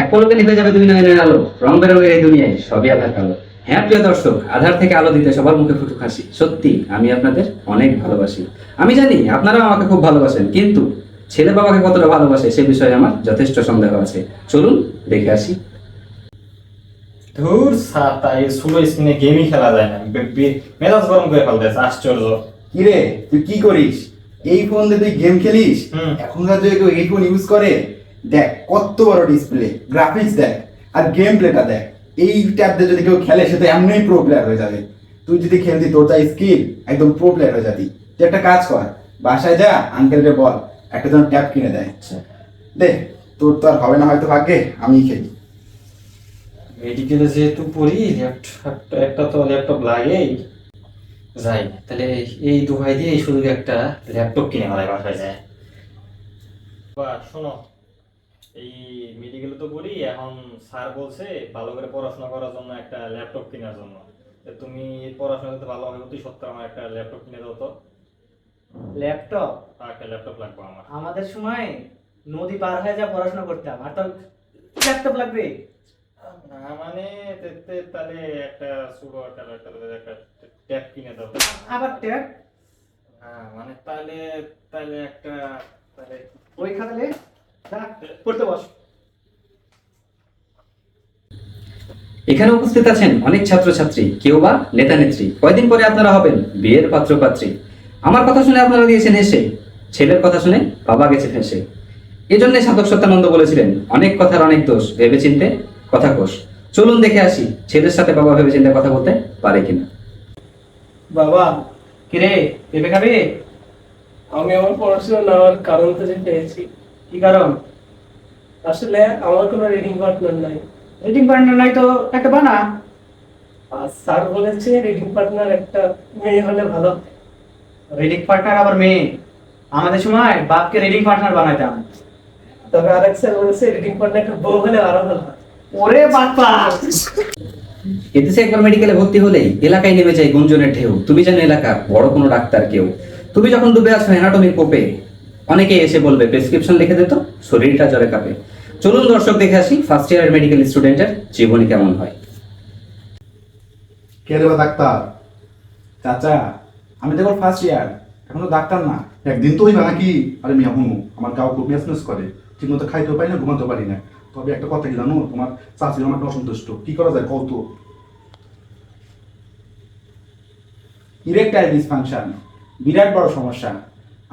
এক পলকে নিভে যাবে দুই নয়নের আলো। রং বেরঙের এই দুনিয়ায় সবই আধার কালো। হ্যাঁ প্রিয় দর্শক আধার থেকে আলো দিতে সবার মুখে ফুটুক হাসি। সত্যি আমি আপনাদের অনেক ভালোবাসি। আমি জানি আপনারাও আমাকে খুব ভালোবাসেন কিন্তু ছেলে বাবাকে কতটা ভালোবাসে সে বিষয়ে আমার যথেষ্ট সন্দেহ আছে। চলুন দেখে আসি। ধুর সাতা এই সুলো স্ক্রিনে গেমই খেলা যায় না। মেজাজ গরম করে ফেলতেছে আশ্চর্য। কিরে তুই কি করিস? এই ফোন দিয়ে তুই গেম খেলিস? হুম। এখনকার যুগে কেউ এই ফোন ইউজ করে? দেখ কত বড় ডিসপ্লে গ্রাফিক্স দেখ আর গেম প্লেটা দেখ। এই ট্যাব দিয়ে যদি কেউ খেলে সে তো এমনিই প্রো প্লেয়ার হয়ে যাবে। তুই যদি খেলতি তোর যা স্কিল একদম প্রো প্লেয়ার হয়ে যাবি। তুই একটা কাজ কর বাসায় যা আঙ্কেলকে বল একটা যেন ট্যাব কিনে দেয়। দে তোর তো আর হবে না হয়তো ভাগ্যে আমি খেলি। মেডিকেলে যেহেতু পড়ি একটা তো ল্যাপটপ লাগেই। যাই তাহলে এই দুহাই দিয়ে শুধু একটা ল্যাপটপ কিনে ফেলাই বাসায় যায়। বা শোনো এই মেডিকেলে তো পড়ি এখন স্যার বলছে ভালো করে পড়াশোনা করার জন্য একটা ল্যাপটপ কেনার জন্য। তা তুমি পড়াশোনা করতে ভালো হবে অতি সত্ত্বেও আমার একটা ল্যাপটপ কিনে দাও তো। ল্যাপটপ একটা ল্যাপটপ লাগবে আমার। আমাদের সময় নদী পার হয়ে যা পড়াশোনা করতাম আর তোর ল্যাপটপ লাগবে? না মানে তে- তে- তাহলে একটা সুডো একটা একটা একটা ট্যাব কিনে দাও। আবার ট্যাব হ্যাঁ মানে তাহলে তাহলে একটা তাহলে ওই খাতালে পড়তে বস। এখানে উপস্থিত আছেন অনেক ছাত্রছাত্রী কেউ বা নেতা নেত্রী। কয়দিন পরে আপনারা হবেন? বিয়ের পাত্র পাত্রী আমার কথা শুনে আপনারা দিয়েছেন এসে। ছেলের কথা শুনে বাবা গেছে ফেসে। এজন্য সাধক সত্যানন্দ বলেছিলেন অনেক কথার অনেক দোষ ভেবে চিনতে কথা কোষ। চলুন দেখে আসি ছেলের সাথে বাবা ভেবে চিন্তে কথা বলতে পারে কিনা? বাবা কিরে পেঁপে খাবি? আমি আমার পড়াশোনা নেওয়ার কারণ খুঁজে পেয়েছি। কি কারণ? আসলে আমার কোনো রিডিং পার্টনার নাই। রিডিং পার্টনার নাই তো একটা বানা। আর স্যার বলেছে রিডিং পার্টনার একটা মেয়ে হলে ভালো। রিডিং পার্টনার আবার মেয়ে। আমাদের সময় বাপকে রিডিং পার্টনার বানাইতাম। তবে আরেক স্যার বলেছে রিডিং পার্টনার একটা বউ হলে আরও ভালো। ওরে বাপ্পা এদেশে একবার মেডিকেলে ভর্তি হলেই এলাকায় নেমে যায় গুঞ্জনের ঢেউ। তুমি জানো এলাকা বড় কোনো ডাক্তার কেউ। তুমি যখন ডুবে আছো অ্যানাটমির কোপে অনেকে এসে বলবে, প্রেসক্রিপশন লিখে দিত শরীরটা জ্বরে কাঁপে। চলুন দর্শক দেখে আসি ফার্স্ট ইয়ার মেডিকেল স্টুডেন্টের জীবনী কেমন হয়। কে রে ডাক্তার? চাচা, আমি দেখো ফার্স্ট ইয়ার এখনও ডাক্তার না। একদিন তো হইবা নাকি? আরে মিয়া, হুনু, আমার গাও খুব মেসমেস করে। ঠিক মতো খাইতেও পারি না, ঘুমাতেও পারি না। তবে একটা কথা কি জানো, তোমার চাষি আমার একটা অসন্তুষ্ট। কি করা যায় কত ইরেকটাইল ডিসফাংশন বিরাট বড় সমস্যা।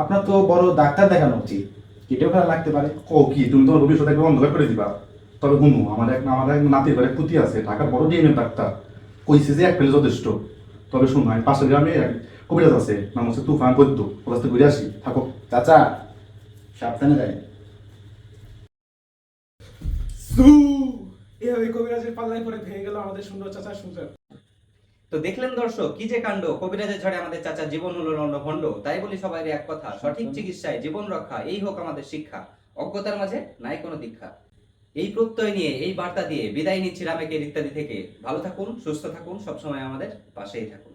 আপনার তো বড় ডাক্তার দেখানো উচিত। কেটেও ফেলা লাগতে পারে। ও কি তুমি তোমার ভবিষ্যৎ একবার অন্ধকার করে দিবা? তবে হুনু আমার এক আমার এক নাতির ঘরে পুঁতি আছে ঢাকার বড় ডিএমএ ডাক্তার। কইছে যে এক ফেলে যথেষ্ট। তবে শুনো আমি পাশের গ্রামে এক কবিরাজ আছে নাম হচ্ছে তুফান বৈদ্য। ওর কাছ ঘুরে আসি থাকো। চাচা সাবধানে যায় এভাবে কবিরাজের পাল্লায় পরে ভেঙে গেল আমাদের সুন্দর চাচা সুন্দর তো দেখলেন দর্শক কি যে কাণ্ড? কবিরাজের ঝড়ে আমাদের চাচা জীবন হলো লন্ডভন্ড তাই বলি সবাই এক কথা সঠিক চিকিৎসায় জীবন রক্ষা এই হোক আমাদের শিক্ষা। অজ্ঞতার মাঝে নাই কোনো দীক্ষা। এই প্রত্যয় নিয়ে এই বার্তা দিয়ে বিদায় নিচ্ছি রামেকের ইত্যাদি থেকে। ভালো থাকুন সুস্থ থাকুন সবসময় আমাদের পাশেই থাকুন।